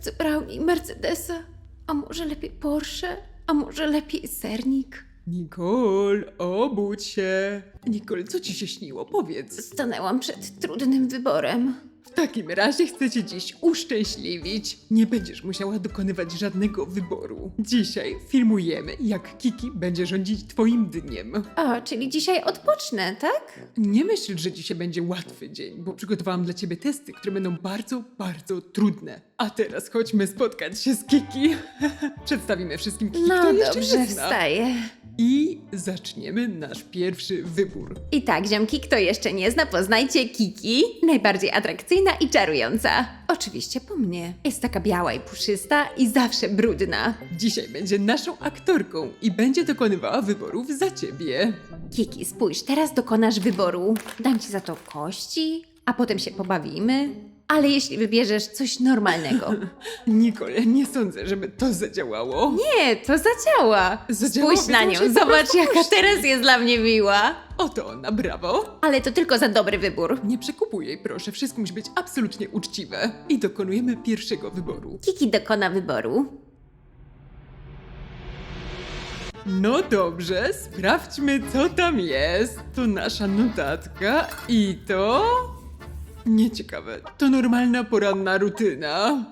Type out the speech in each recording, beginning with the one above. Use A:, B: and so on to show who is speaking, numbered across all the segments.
A: Chcę brownie Mercedesa. A może lepiej Porsche? A może lepiej sernik?
B: Nicole, obudź się. Nicole, co ci się śniło? Powiedz.
A: Stanęłam przed trudnym wyborem.
B: W takim razie chcę cię dziś uszczęśliwić. Nie będziesz musiała dokonywać żadnego wyboru. Dzisiaj filmujemy, jak Kiki będzie rządzić twoim dniem.
A: A, czyli dzisiaj odpocznę, tak?
B: Nie myśl, że dzisiaj będzie łatwy dzień, bo przygotowałam dla ciebie testy, które będą bardzo, bardzo trudne. A teraz chodźmy spotkać się z Kiki. Przedstawimy wszystkim Kiki,
A: No
B: kto jeszcze
A: dobrze,
B: nie zna.
A: wstaję.
B: I zaczniemy nasz pierwszy wybór.
A: I tak, ziomki, kto jeszcze nie zna, poznajcie Kiki. Najbardziej atrakcyjna i czarująca. Oczywiście po mnie. Jest taka biała i puszysta i zawsze brudna.
B: Dzisiaj będzie naszą aktorką i będzie dokonywała wyborów za ciebie.
A: Kiki, spójrz, teraz dokonasz wyboru. Dam ci za to kości, a potem się pobawimy. Ale jeśli wybierzesz coś normalnego.
B: Nicole, nie sądzę, żeby to zadziałało.
A: Nie, to zadziała.
B: Zadziałało,
A: Spójrz na nią,
B: po
A: zobacz
B: prostu
A: jaka teraz jest dla mnie miła.
B: Oto ona, brawo.
A: Ale to tylko za dobry wybór.
B: Nie przekupuj jej, proszę, wszystko musi być absolutnie uczciwe. I dokonujemy pierwszego wyboru.
A: Kiki dokona wyboru.
B: No dobrze, sprawdźmy, co tam jest. To nasza notatka i to. Nieciekawe, to normalna poranna rutyna.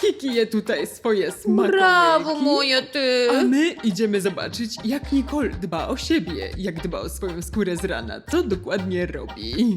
B: Kiki je tutaj swoje smakołyki.
A: Brawo, moja ty!
B: A my idziemy zobaczyć, jak Nicole dba o siebie, jak dba o swoją skórę z rana, co dokładnie robi.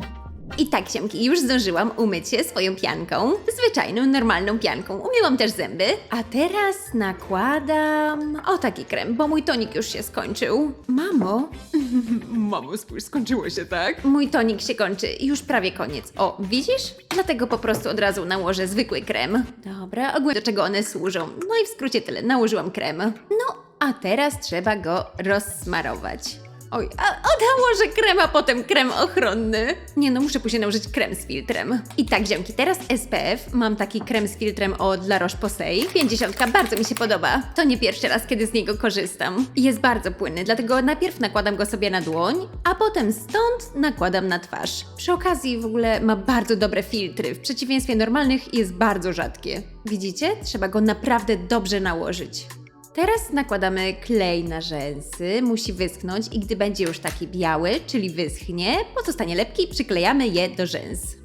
A: I tak, ziomki, już zdążyłam umyć się swoją pianką. Zwyczajną, normalną pianką. Umyłam też zęby. A teraz nakładam... O, taki krem, bo mój tonik już się skończył. Mamo,
B: Mamo, spójrz, skończyło się, tak?
A: mój tonik się kończy. Już prawie koniec. O, widzisz? Dlatego po prostu od razu nałożę zwykły krem. Dobra, ogólnie do czego one służą. No i w skrócie tyle. Nałożyłam krem. No, a teraz trzeba go rozsmarować. Oj, a, a nałożę krem, a potem krem ochronny. Nie no, muszę później nałożyć krem z filtrem. I tak, ziomki, teraz SPF. Mam taki krem z filtrem od La Roche-Posay. 50, bardzo mi się podoba. To nie pierwszy raz, kiedy z niego korzystam. Jest bardzo płynny, dlatego najpierw nakładam go sobie na dłoń, a potem stąd nakładam na twarz. Przy okazji w ogóle ma bardzo dobre filtry. W przeciwieństwie normalnych jest bardzo rzadkie. Widzicie? Trzeba go naprawdę dobrze nałożyć. Teraz nakładamy klej na rzęsy, musi wyschnąć i gdy będzie już taki biały, czyli wyschnie, pozostanie lepki, przyklejamy je do rzęs.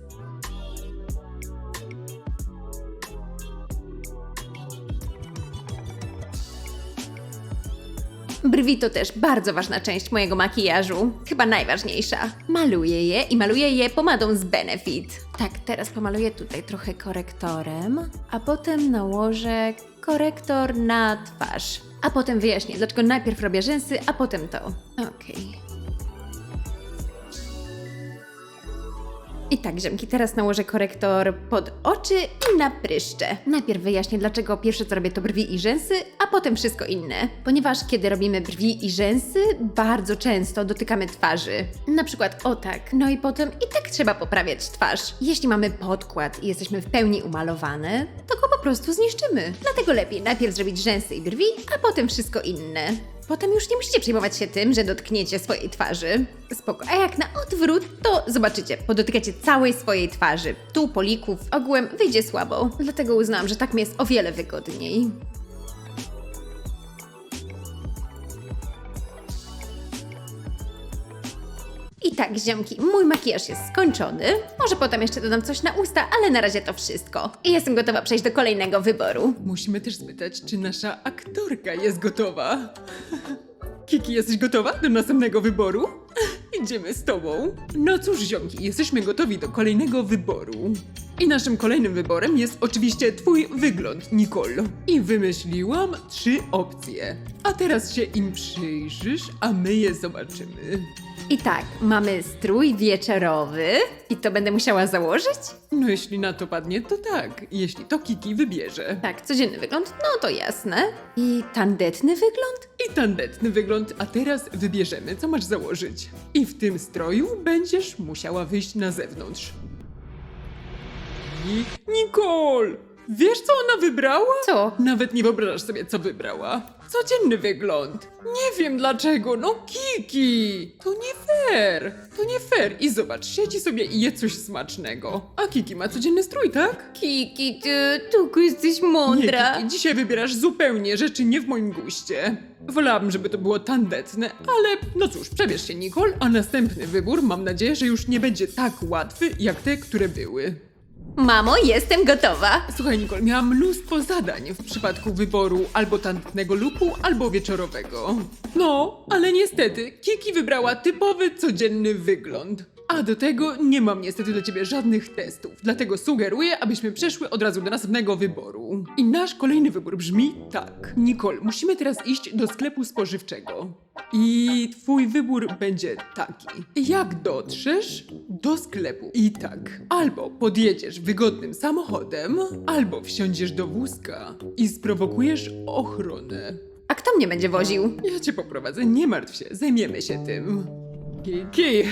A: Brwi to też bardzo ważna część mojego makijażu, chyba najważniejsza. Maluję je i maluję je pomadą z Benefit. Tak, teraz pomaluję tutaj trochę korektorem, a potem nałożę korektor na twarz. A potem wyjaśnię, dlaczego najpierw robię rzęsy, a potem to. Okej. I tak, ziomki, teraz nałożę korektor pod oczy i na pryszcze. Najpierw wyjaśnię, dlaczego pierwsze co robię to brwi i rzęsy, a potem wszystko inne. Ponieważ kiedy robimy brwi i rzęsy, bardzo często dotykamy twarzy. Na przykład o tak. No i potem i tak trzeba poprawiać twarz. Jeśli mamy podkład i jesteśmy w pełni umalowane, to go po prostu zniszczymy. Dlatego lepiej najpierw zrobić rzęsy i brwi, a potem wszystko inne. Potem już nie musicie przejmować się tym, że dotkniecie swojej twarzy. Spoko. A jak na odwrót, to zobaczycie, podotykacie całej swojej twarzy. Tu polików, ogółem wyjdzie słabo. Dlatego uznałam, że tak mi jest o wiele wygodniej. Tak, ziomki, mój makijaż jest skończony. Może potem jeszcze dodam coś na usta, ale na razie to wszystko. I jestem gotowa przejść do kolejnego wyboru.
B: Musimy też spytać, czy nasza aktorka jest gotowa. Kiki, jesteś gotowa do następnego wyboru? Idziemy z tobą. No cóż, ziomki, jesteśmy gotowi do kolejnego wyboru. I naszym kolejnym wyborem jest oczywiście twój wygląd, Nicole. I wymyśliłam trzy opcje. A teraz się im przyjrzysz, a my je zobaczymy.
A: I tak, mamy strój wieczorowy i to będę musiała założyć?
B: No jeśli na to padnie, to tak. Jeśli to Kiki wybierze.
A: Tak, codzienny wygląd, no to jasne. I tandetny wygląd?
B: I tandetny wygląd, a teraz wybierzemy, co masz założyć. I w tym stroju będziesz musiała wyjść na zewnątrz. I Nicole! Wiesz, co ona wybrała?
A: Co?
B: Nawet nie wyobrażasz sobie, co wybrała. Codzienny wygląd. Nie wiem dlaczego, no Kiki! To nie fair! To nie fair! I zobacz, siedzi sobie i je coś smacznego. A Kiki ma codzienny strój, tak?
A: Kiki, ty, tylko jesteś
B: Nie,
A: mądra.
B: Kiki, dzisiaj wybierasz zupełnie rzeczy nie w moim guście. Wolałabym, żeby to było tandetne, ale no cóż, przebierz się, Nicole, a następny wybór mam nadzieję, że już nie będzie tak łatwy, jak te, które były.
A: Mamo, jestem gotowa.
B: Słuchaj, Nicole, miałam mnóstwo zadań w przypadku wyboru albo tandetnego luku, albo wieczorowego. No, ale niestety, Kiki wybrała typowy, codzienny wygląd. A do tego nie mam niestety dla ciebie żadnych testów, dlatego sugeruję, abyśmy przeszły od razu do następnego wyboru. I nasz kolejny wybór brzmi tak. Nicole, musimy teraz iść do sklepu spożywczego. I twój wybór będzie taki. Jak dotrzesz do sklepu? I tak, albo podjedziesz wygodnym samochodem, albo wsiądziesz do wózka i sprowokujesz ochronę.
A: A kto mnie będzie woził?
B: Ja cię poprowadzę, nie martw się, zajmiemy się tym. Kiki.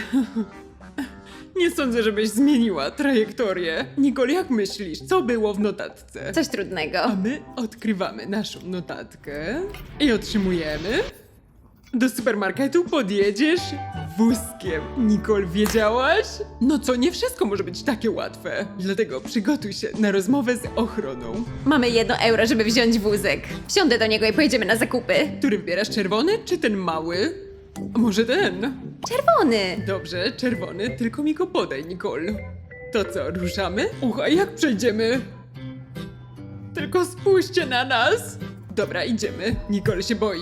B: Nie sądzę, żebyś zmieniła trajektorię. Nicole, jak myślisz, co było w notatce?
A: Coś trudnego.
B: A my odkrywamy naszą notatkę i otrzymujemy. Do supermarketu podjedziesz wózkiem. Nicole, wiedziałaś? No co, nie wszystko może być takie łatwe. Dlatego przygotuj się na rozmowę z ochroną.
A: Mamy jedno euro, żeby wziąć wózek. Wsiądę do niego i pojedziemy na zakupy.
B: Który wybierasz, czerwony czy ten mały? A może ten?
A: Czerwony.
B: Dobrze, czerwony, tylko mi go podaj, Nicole. To co, ruszamy? Ucha, jak przejdziemy? Tylko spójrzcie na nas! Dobra, idziemy. Nicole się boi.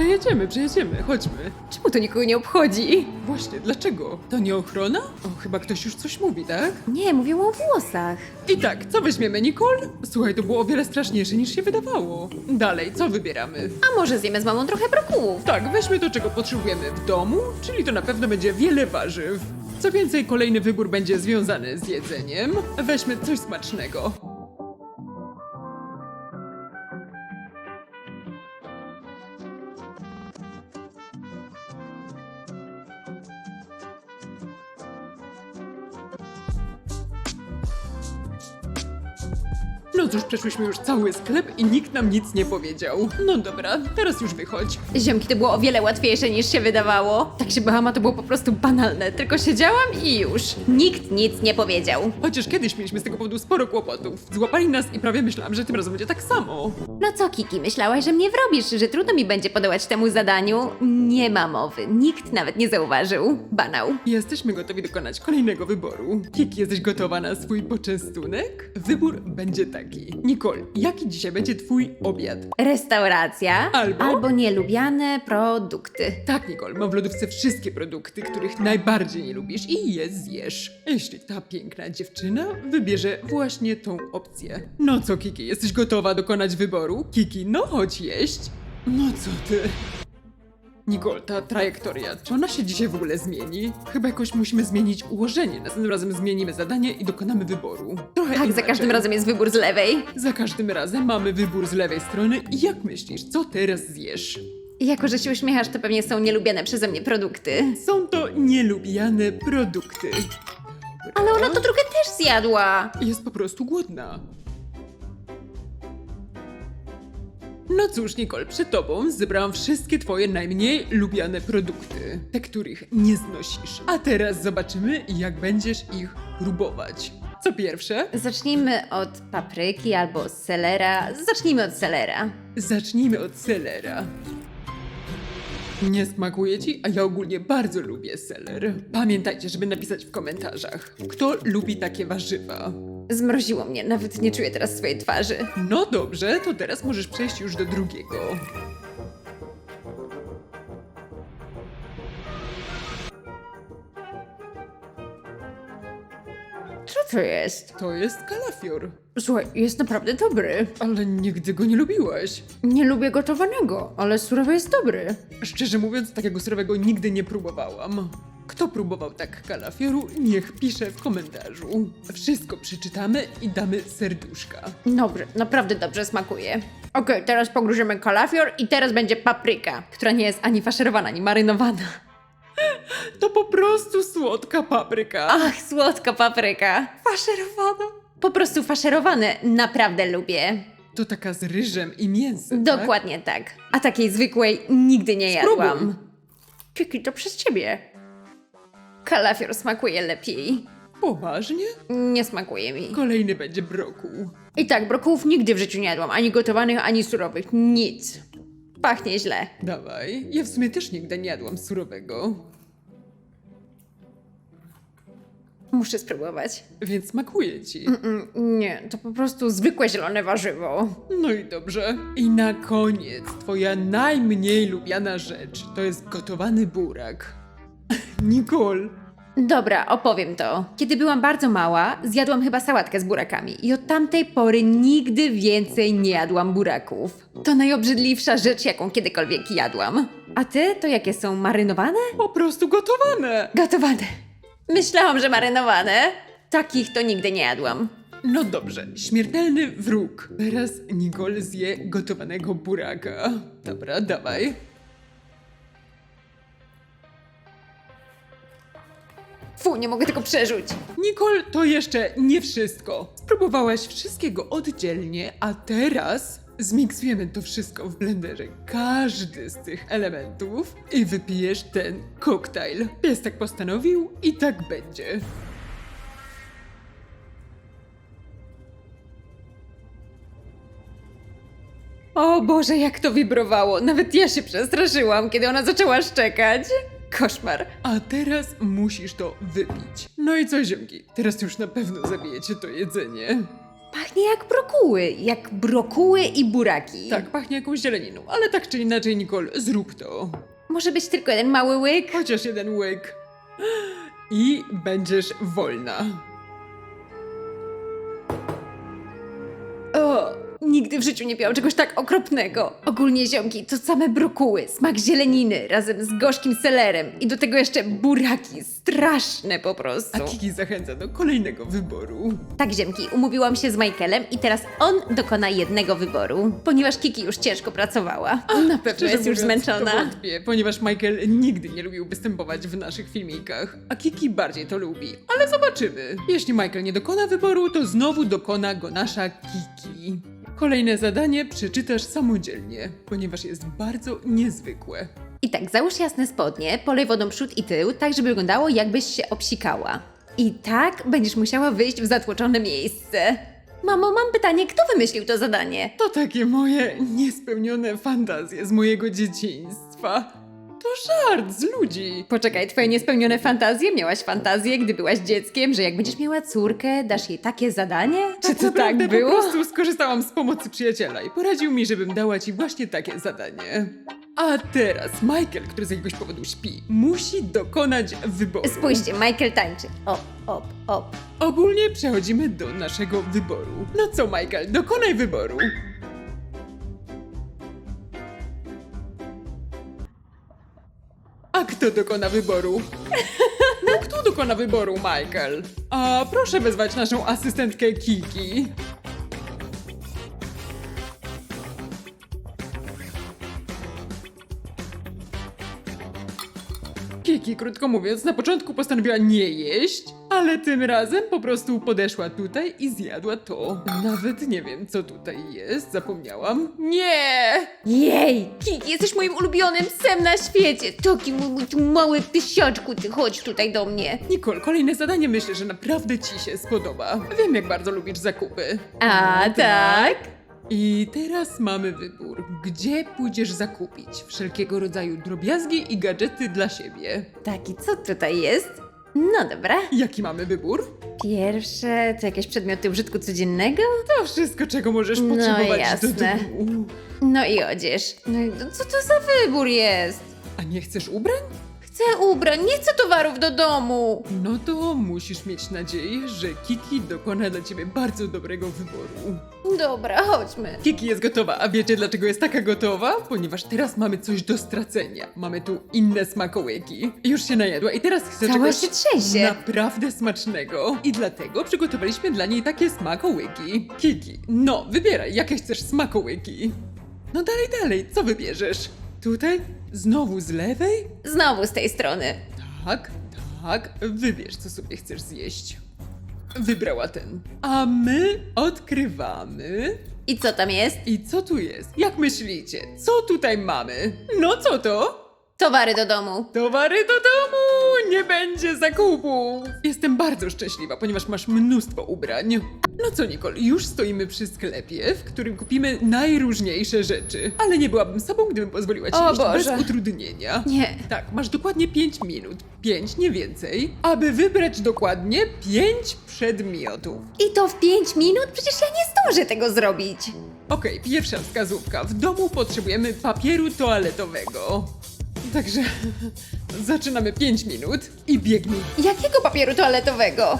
B: Przejedziemy, przejedziemy, chodźmy.
A: Czemu to nikogo nie obchodzi?
B: Właśnie, dlaczego? To nie ochrona? O, chyba ktoś już coś mówi, tak?
A: Nie, mówią o włosach.
B: I tak, co weźmiemy, Nicole? Słuchaj, to było o wiele straszniejsze niż się wydawało. Dalej, co wybieramy?
A: A może zjemy z mamą trochę brokułów?
B: Tak, weźmy to, czego potrzebujemy w domu, czyli to na pewno będzie wiele warzyw. Co więcej, kolejny wybór będzie związany z jedzeniem. Weźmy coś smacznego. No cóż, przeszłyśmy już cały sklep i nikt nam nic nie powiedział. No dobra, teraz już wychodź.
A: Ziomki, to było o wiele łatwiejsze niż się wydawało. Tak się bałam, a to było po prostu banalne. Tylko siedziałam i już. Nikt nic nie powiedział.
B: Chociaż kiedyś mieliśmy z tego powodu sporo kłopotów. Złapali nas i prawie myślałam, że tym razem będzie tak samo.
A: No co, Kiki, myślałaś, że mnie wrobisz, że trudno mi będzie podołać temu zadaniu? Nie ma mowy. Nikt nawet nie zauważył. Banał.
B: Jesteśmy gotowi dokonać kolejnego wyboru. Kiki, jesteś gotowa na swój poczęstunek? Wybór będzie taki. Nicole, jaki dzisiaj będzie twój obiad?
A: Restauracja
B: Albo?
A: albo nielubiane produkty.
B: Tak, Nicole, mam w lodówce wszystkie produkty, których najbardziej nie lubisz i je zjesz. Jeśli ta piękna dziewczyna wybierze właśnie tą opcję. No co, Kiki, jesteś gotowa dokonać wyboru? Kiki, no chodź jeść. No co ty? Nicole, ta trajektoria, czy ona się dzisiaj w ogóle zmieni? Chyba jakoś musimy zmienić ułożenie. Następnym razem zmienimy zadanie i dokonamy wyboru. Trochę
A: Tak, za
B: inaczej.
A: każdym razem jest wybór z lewej.
B: Za każdym razem mamy wybór z lewej strony i jak myślisz, co teraz zjesz?
A: Jako, że się uśmiechasz, to pewnie są nielubiane przeze mnie produkty.
B: Są to nielubiane produkty.
A: Ale ona to trochę też zjadła.
B: Jest po prostu głodna. No cóż, Nicole, przed tobą zebrałam wszystkie twoje najmniej lubiane produkty, te których nie znosisz. A teraz zobaczymy, jak będziesz ich próbować. Co pierwsze,
A: Zacznijmy od papryki albo selera. Zacznijmy od selera.
B: zacznijmy od selera. Nie smakuje ci, a ja ogólnie bardzo lubię seler. Pamiętajcie, żeby napisać w komentarzach, kto lubi takie warzywa.
A: Zmroziło mnie, nawet nie czuję teraz swojej twarzy.
B: No dobrze, to teraz możesz przejść już do drugiego.
A: To jest?
B: To jest kalafior.
A: Słuchaj, jest naprawdę dobry.
B: Ale nigdy go nie lubiłaś.
A: Nie lubię gotowanego, ale surowy jest dobry.
B: Szczerze mówiąc, takiego surowego nigdy nie próbowałam. Kto próbował tak kalafioru, niech pisze w komentarzu. Wszystko przeczytamy i damy serduszka.
A: Dobrze, naprawdę dobrze smakuje. Okej, teraz pogrużymy kalafior i teraz będzie papryka, która nie jest ani faszerowana, ani marynowana.
B: To po prostu słodka papryka.
A: Ach, słodka papryka. Faszerowana. Po prostu faszerowane naprawdę lubię.
B: To taka z ryżem i mięsem, tak?
A: Dokładnie tak. A takiej zwykłej nigdy nie
B: Spróbuj.
A: jadłam. Kiki, to przez ciebie. Kalafior smakuje lepiej.
B: Poważnie?
A: Nie smakuje mi.
B: Kolejny będzie brokuł.
A: I tak, brokułów nigdy w życiu nie jadłam. Ani gotowanych, ani surowych. Nic. Pachnie źle.
B: Dawaj, ja w sumie też nigdy nie jadłam surowego.
A: Muszę spróbować.
B: Więc smakuje ci.
A: Mm, nie, to po prostu zwykłe zielone warzywo.
B: No i dobrze. I na koniec, twoja najmniej lubiana rzecz to jest gotowany burak. Nicole,
A: Dobra, opowiem to. Kiedy byłam bardzo mała, zjadłam chyba sałatkę z burakami i od tamtej pory nigdy więcej nie jadłam buraków. To najobrzydliwsza rzecz, jaką kiedykolwiek jadłam. A ty, to jakie są marynowane?
B: po prostu gotowane.
A: Gotowane. Myślałam, że marynowane. Takich to nigdy nie jadłam.
B: No dobrze, śmiertelny wróg. Teraz Nicole zje gotowanego buraka. Dobra, dawaj.
A: Fu, nie mogę tego przerzuć.
B: Nicole, to jeszcze nie wszystko. Spróbowałaś wszystkiego oddzielnie, a teraz zmiksujemy to wszystko w blenderze. Każdy z tych elementów i wypijesz ten koktajl. Pies tak postanowił i tak będzie.
A: O Boże, jak to wibrowało. Nawet ja się przestraszyłam, kiedy ona zaczęła szczekać. Koszmar.
B: A teraz musisz to wypić. No i co, ziomki? Teraz już na pewno zabijecie to jedzenie.
A: Pachnie jak brokuły. Jak brokuły i buraki.
B: Tak, pachnie jakąś zieleniną, ale tak czy inaczej, Nicole, zrób to.
A: Może być tylko jeden mały łyk?
B: Chociaż jeden łyk. I będziesz wolna.
A: Nigdy w życiu nie piłam czegoś tak okropnego. Ogólnie ziomki, to same brokuły, smak zieleniny razem z gorzkim selerem i do tego jeszcze buraki. Straszne po prostu.
B: A Kiki zachęca do kolejnego wyboru.
A: Tak, ziemki, umówiłam się z Michaelem i teraz on dokona jednego wyboru, ponieważ Kiki już ciężko pracowała. Na pewno
B: Szczerze
A: jest już
B: mówiąc, To
A: zmęczona.
B: wątpię, ponieważ Michael nigdy nie lubił występować w naszych filmikach, a Kiki bardziej to lubi. Ale zobaczymy. Jeśli Michael nie dokona wyboru, to znowu dokona go nasza Kiki. Kolejne zadanie przeczytasz samodzielnie, ponieważ jest bardzo niezwykłe.
A: I tak, załóż jasne spodnie, polej wodą przód i tył, tak żeby wyglądało jakbyś się obsikała. I tak będziesz musiała wyjść w zatłoczone miejsce. Mamo, mam pytanie, kto wymyślił to zadanie?
B: To takie moje niespełnione fantazje z mojego dzieciństwa. To żart z ludzi.
A: Poczekaj, twoje niespełnione fantazje? Miałaś fantazję, gdy byłaś dzieckiem, że jak będziesz miała córkę, dasz jej takie zadanie? Czy to tak
B: naprawdę
A: było?
B: Po prostu skorzystałam z pomocy przyjaciela i poradził mi, żebym dała ci właśnie takie zadanie. A teraz Michael, który z jakiegoś powodu śpi, musi dokonać wyboru.
A: Spójrzcie, Michael tańczy. Op, op, op.
B: Ogólnie przechodzimy do naszego wyboru. No co, Michael, dokonaj wyboru. A kto dokona wyboru? No kto dokona wyboru, Michael? A proszę wezwać naszą asystentkę Kiki. Kiki, krótko mówiąc, na początku postanowiła nie jeść, ale tym razem po prostu podeszła tutaj i zjadła to. Nawet nie wiem, co tutaj jest, zapomniałam. Nie!
A: Jej, Kiki, jesteś moim ulubionym psem na świecie. Taki mój, mój tu mały pysiaczku, ty chodź tutaj do mnie.
B: Nicole, kolejne zadanie myślę, że naprawdę ci się spodoba. Wiem, jak bardzo lubisz zakupy.
A: A, tak?
B: I teraz mamy wybór. Gdzie pójdziesz zakupić wszelkiego rodzaju drobiazgi i gadżety dla siebie?
A: Taki, co tutaj jest? No dobra.
B: Jaki mamy wybór?
A: Pierwsze to jakieś przedmioty użytku codziennego?
B: To wszystko, czego możesz
A: No
B: potrzebować do
A: jasne.
B: domu.
A: No i odzież. No i co to za wybór jest?
B: A nie chcesz ubrań?
A: Chcę ubrań, nie chcę towarów do domu.
B: No to musisz mieć nadzieję, że Kiki dokona dla ciebie bardzo dobrego wyboru.
A: Dobra, chodźmy.
B: Kiki jest gotowa, a wiecie dlaczego jest taka gotowa? Ponieważ teraz mamy coś do stracenia. Mamy tu inne smakołyki. Już się najadła i teraz chce
A: Cała
B: czegoś
A: się trzęsie.
B: naprawdę smacznego. I dlatego przygotowaliśmy dla niej takie smakołyki. Kiki, no wybieraj, jakie chcesz smakołyki. No dalej, dalej, co wybierzesz? Tutaj? Znowu z lewej?
A: Znowu z tej strony.
B: Tak, tak, wybierz co sobie chcesz zjeść. wybrała ten. A my odkrywamy.
A: I co tam jest?
B: I co tu jest? Jak myślicie? Co tutaj mamy? No co to?
A: Towary do domu.
B: Towary do domu! Nie będzie zakupu! Jestem bardzo szczęśliwa, ponieważ masz mnóstwo ubrań. No co, Nicole, już stoimy przy sklepie, w którym kupimy najróżniejsze rzeczy. Ale nie byłabym sobą, gdybym pozwoliła ci
A: O
B: iść
A: Boże.
B: bez utrudnienia.
A: Nie.
B: Tak, masz dokładnie 5 minut, 5 nie więcej, aby wybrać dokładnie 5 przedmiotów.
A: I to w 5 minut? Przecież ja nie zdążę tego zrobić.
B: Okej, pierwsza wskazówka. W domu potrzebujemy papieru toaletowego. Także zaczynamy 5 minut i biegnij.
A: Jakiego papieru toaletowego?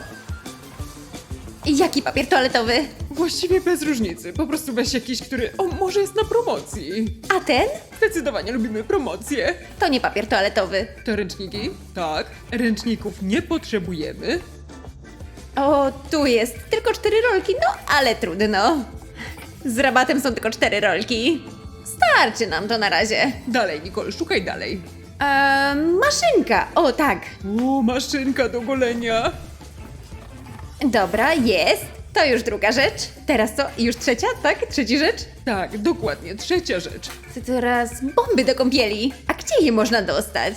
A: Jaki papier toaletowy?
B: Właściwie bez różnicy. Po prostu weź jakiś, który o może jest na promocji.
A: A ten?
B: Zdecydowanie lubimy promocje.
A: To nie papier toaletowy.
B: To ręczniki? Tak. Ręczników nie potrzebujemy.
A: O, tu jest tylko cztery rolki, no ale trudno. Z rabatem są tylko cztery rolki. Starczy nam to na razie.
B: Dalej, Nicole, szukaj dalej.
A: Eee, maszynka. O, tak.
B: O, maszynka do golenia.
A: Dobra, jest. To już druga rzecz. Teraz co? Już trzecia, tak? Trzeci rzecz?
B: Tak, dokładnie. Trzecia rzecz.
A: To teraz bomby do kąpieli. A gdzie je można dostać?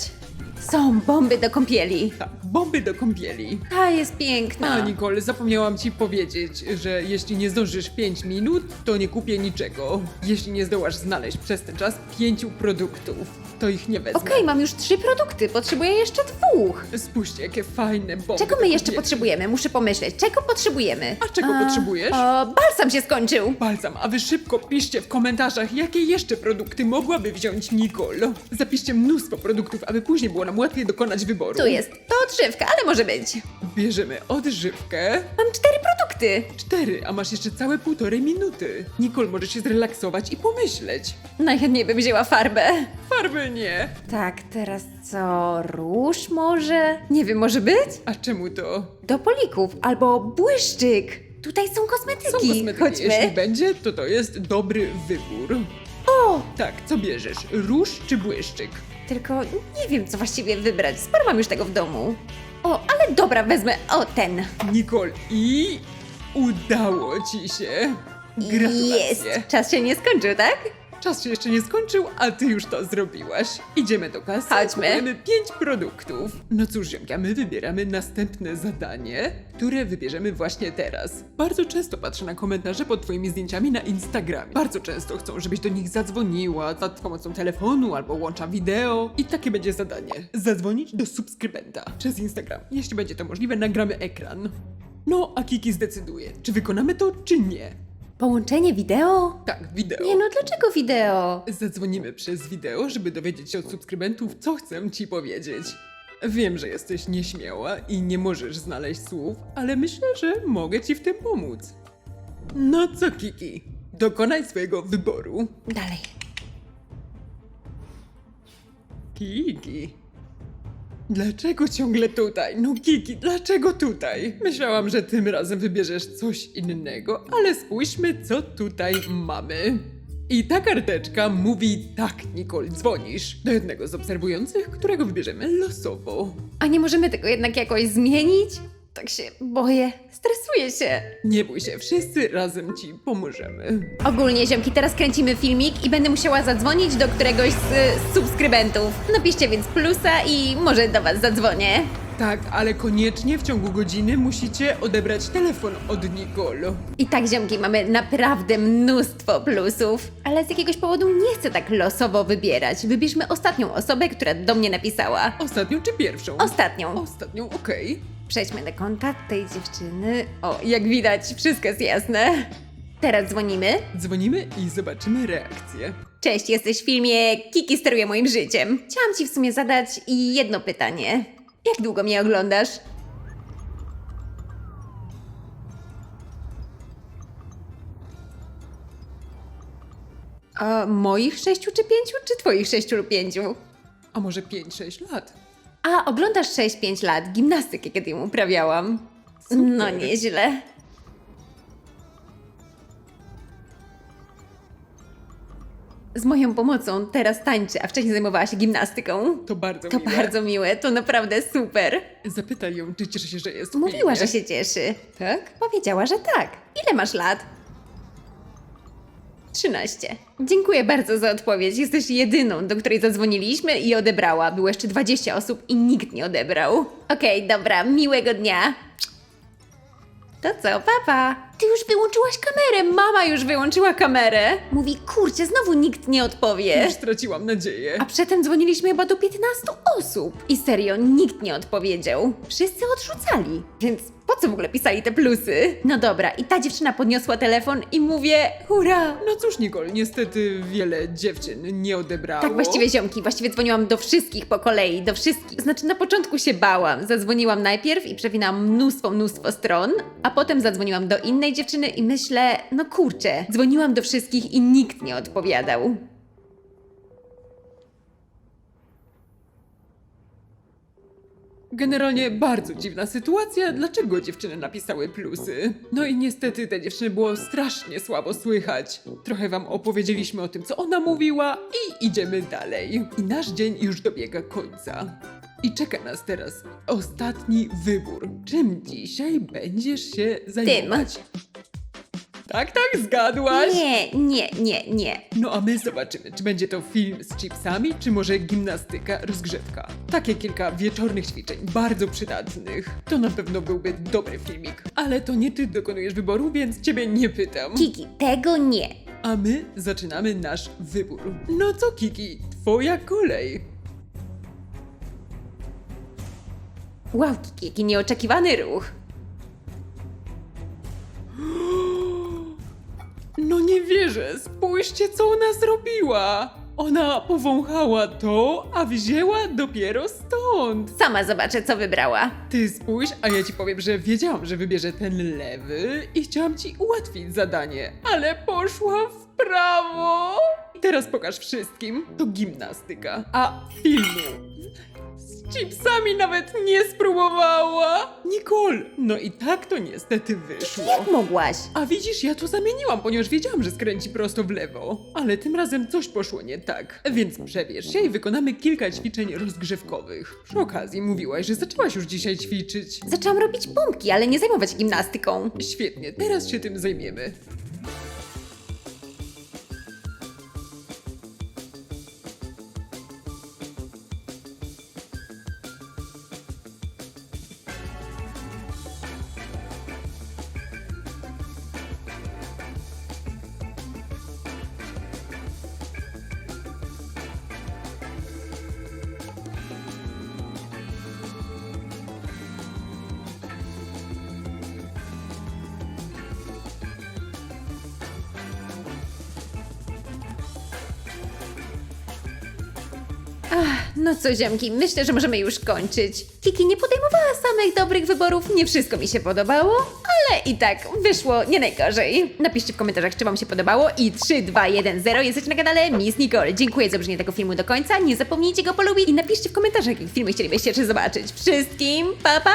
A: Są bomby do kąpieli.
B: Tak, bomby do kąpieli.
A: Ta jest piękna.
B: A, Nicole, zapomniałam ci powiedzieć, że jeśli nie zdążysz 5 minut, to nie kupię niczego. Jeśli nie zdołasz znaleźć przez ten czas pięciu produktów, to ich nie wezmę.
A: Okej, mam już trzy produkty, potrzebuję jeszcze dwóch.
B: Spójrzcie, jakie fajne bomby.
A: Czego
B: do
A: my jeszcze
B: kąpieli.
A: potrzebujemy? Muszę pomyśleć. Czego potrzebujemy?
B: A czego potrzebujesz?
A: O, balsam się skończył.
B: Balsam, a wy szybko piszcie w komentarzach, jakie jeszcze produkty mogłaby wziąć Nicole. Zapiszcie mnóstwo produktów, aby później było nam łatwiej dokonać wyboru.
A: Tu jest to odżywka, ale może być.
B: Bierzemy odżywkę.
A: Mam cztery produkty.
B: Cztery, a masz jeszcze całe półtorej minuty. Nicole może się zrelaksować i pomyśleć.
A: Najchętniej bym wzięła farbę.
B: Farby nie.
A: Tak, teraz co? Róż może? Nie wiem, może być?
B: A czemu to?
A: Do polików albo błyszczyk. Tutaj są kosmetyki.
B: Są kosmetyki.
A: Chodźmy.
B: Jeśli będzie, to to jest dobry wybór.
A: O,
B: Tak, co bierzesz? Róż czy błyszczyk?
A: Tylko nie wiem, co właściwie wybrać. Sporo mam już tego w domu. O, ale dobra, wezmę. O, ten.
B: Nicole, i udało ci się. Gratulacje.
A: Jest. Czas się nie skończył, tak?
B: Czas się jeszcze nie skończył, a ty już to zrobiłaś. Idziemy do kasy,
A: Chodźmy.
B: kupujemy pięć produktów. No cóż, ziomka, my wybieramy następne zadanie, które wybierzemy właśnie teraz. Bardzo często patrzę na komentarze pod twoimi zdjęciami na Instagramie. Bardzo często chcą, żebyś do nich zadzwoniła za pomocą telefonu albo łącza wideo. I takie będzie zadanie. Zadzwonić do subskrybenta przez Instagram. Jeśli będzie to możliwe, nagramy ekran. No, a Kiki zdecyduje, czy wykonamy to, czy nie.
A: Połączenie wideo?
B: Tak, wideo.
A: Nie no, dlaczego wideo?
B: Zadzwonimy przez wideo, żeby dowiedzieć się od subskrybentów, co chcę ci powiedzieć. Wiem, że jesteś nieśmiała i nie możesz znaleźć słów, ale myślę, że mogę ci w tym pomóc. No co, Kiki? Dokonaj swojego wyboru.
A: Dalej.
B: Kiki. Dlaczego ciągle tutaj? No Kiki, dlaczego tutaj? Myślałam, że tym razem wybierzesz coś innego, ale spójrzmy, co tutaj mamy. I ta karteczka mówi tak, Nicole, dzwonisz do jednego z obserwujących, którego wybierzemy losowo.
A: A nie możemy tego jednak jakoś zmienić? Tak się boję. Stresuję się.
B: Nie bój się, wszyscy razem ci pomożemy.
A: Ogólnie, ziomki, teraz kręcimy filmik i będę musiała zadzwonić do któregoś z, z subskrybentów. Napiszcie więc plusa i może do was zadzwonię.
B: Tak, ale koniecznie w ciągu godziny musicie odebrać telefon od Nicole.
A: I tak, ziomki, mamy naprawdę mnóstwo plusów. Ale z jakiegoś powodu nie chcę tak losowo wybierać. Wybierzmy ostatnią osobę, która do mnie napisała.
B: Ostatnią czy pierwszą?
A: Ostatnią.
B: Ostatnią, okej.
A: Przejdźmy do konta tej dziewczyny. O, jak widać, wszystko jest jasne. Teraz dzwonimy.
B: Dzwonimy i zobaczymy reakcję.
A: Cześć, jesteś w filmie Kiki steruje moim życiem. Chciałam ci w sumie zadać i jedno pytanie. Jak długo mnie oglądasz? A moich sześciu czy pięciu, czy twoich sześciu lub pięciu?
B: A może 5-6 lat?
A: A, oglądasz 6-5 lat, gimnastykę kiedy ją uprawiałam.
B: Super.
A: No nieźle. z moją pomocą teraz tańczy, a wcześniej zajmowała się gimnastyką.
B: To bardzo
A: To
B: miłe.
A: bardzo miłe, to naprawdę super.
B: Zapytaj ją, czy cieszy się, że jest w
A: Mówiła,
B: filmie.
A: że się cieszy.
B: Tak?
A: Powiedziała, że tak. Ile masz lat? 13. Dziękuję bardzo za odpowiedź. Jesteś jedyną, do której zadzwoniliśmy i odebrała. Było jeszcze 20 osób i nikt nie odebrał. Okej, dobra, miłego dnia. To co, papa? Ty już wyłączyłaś kamerę, mama już wyłączyła kamerę. Mówi, kurczę, znowu nikt nie odpowie.
B: Już straciłam nadzieję.
A: A przedtem dzwoniliśmy chyba do 15 osób. I serio, nikt nie odpowiedział. Wszyscy odrzucali. Więc po co w ogóle pisali te plusy? No dobra, i ta dziewczyna podniosła telefon i mówię, hurra!
B: No cóż, Nicole, niestety wiele dziewczyn nie odebrało.
A: Tak, właściwie ziomki, właściwie dzwoniłam do wszystkich po kolei, do wszystkich. Znaczy na początku się bałam. Zadzwoniłam najpierw i przewinęłam mnóstwo, mnóstwo stron, a potem zadzwoniłam do innej dziewczyny i myślę, no kurczę, dzwoniłam do wszystkich i nikt nie odpowiadał.
B: Generalnie bardzo dziwna sytuacja, dlaczego dziewczyny napisały plusy. No i niestety te dziewczyny było strasznie słabo słychać. Trochę wam opowiedzieliśmy o tym, co ona mówiła i idziemy dalej. I nasz dzień już dobiega końca. I czeka nas teraz ostatni wybór. Czym dzisiaj będziesz się zajmować? Tak, tak, zgadłaś?
A: Nie, nie, nie, nie.
B: No a my zobaczymy, czy będzie to film z chipsami, czy może gimnastyka, rozgrzewka. Takie kilka wieczornych ćwiczeń, bardzo przydatnych. To na pewno byłby dobry filmik. Ale to nie ty dokonujesz wyboru, więc ciebie nie pytam.
A: Kiki, tego nie.
B: A my zaczynamy nasz wybór. No co Kiki, twoja kolej.
A: Wow, Kiki, jaki nieoczekiwany ruch.
B: No nie wierzę, spójrzcie co ona zrobiła. Ona powąchała to, a wzięła dopiero stąd.
A: Sama zobaczę, co wybrała.
B: Ty spójrz, a ja ci powiem, że wiedziałam, że wybierze ten lewy i chciałam ci ułatwić zadanie, ale poszła w prawo. Teraz pokaż wszystkim, to gimnastyka, a filmu. Z chipsami nawet nie spróbowała. Nicole, no i tak to niestety wyszło.
A: Jak mogłaś?
B: A widzisz, ja to zamieniłam, ponieważ wiedziałam, że skręci prosto w lewo. Ale tym razem coś poszło nie tak. Więc przebierz się i wykonamy kilka ćwiczeń rozgrzewkowych. Przy okazji mówiłaś, że zaczęłaś już dzisiaj ćwiczyć.
A: Zaczęłam robić pompki, ale nie zajmować gimnastyką.
B: Świetnie, teraz się tym zajmiemy.
A: No co, ziomki, myślę, że możemy już kończyć. Kiki nie podejmowała samych dobrych wyborów, nie wszystko mi się podobało, ale i tak wyszło nie najgorzej. Napiszcie w komentarzach, czy wam się podobało i 3, 2, 1, 0 jesteście na kanale Miss Nicole. Dziękuję za obejrzenie tego filmu do końca, nie zapomnijcie go polubić i napiszcie w komentarzach, jakie filmy chcielibyście jeszcze zobaczyć. Wszystkim pa pa!